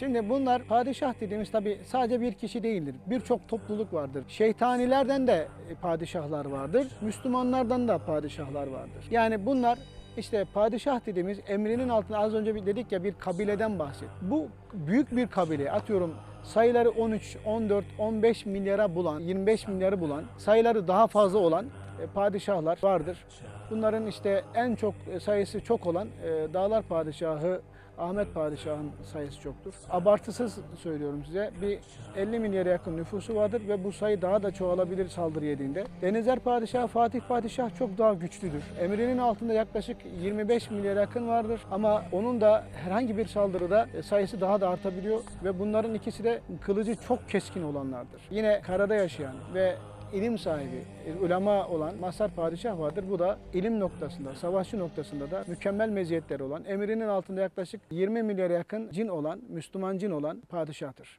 Şimdi bunlar padişah dediğimiz tabi sadece bir kişi değildir. Birçok topluluk vardır. Şeytanilerden de e, padişahlar vardır. Müslümanlardan da padişahlar vardır. Yani bunlar işte padişah dediğimiz emrinin altında az önce bir dedik ya bir kabileden bahset. Bu büyük bir kabile atıyorum sayıları 13, 14, 15 milyara bulan, 25 milyarı bulan, sayıları daha fazla olan e, padişahlar vardır. Bunların işte en çok e, sayısı çok olan Dağlar Padişahı Ahmet Padişah'ın sayısı çoktur. Abartısız söylüyorum size bir 50 milyara yakın nüfusu vardır ve bu sayı daha da çoğalabilir saldırı yediğinde. Denizler Padişah, Fatih Padişah çok daha güçlüdür. Emrinin altında yaklaşık 25 milyara yakın vardır ama onun da herhangi bir saldırıda e, sayısı daha da artabiliyor ve bunların ikisi de kılıcı çok keskin olanlardır. Yine karada yaşayan ve ilim sahibi, ulema olan Mazhar Padişah vardır. Bu da ilim noktasında, savaşçı noktasında da mükemmel meziyetleri olan, emirinin altında yaklaşık 20 milyara yakın cin olan, Müslüman cin olan padişahtır.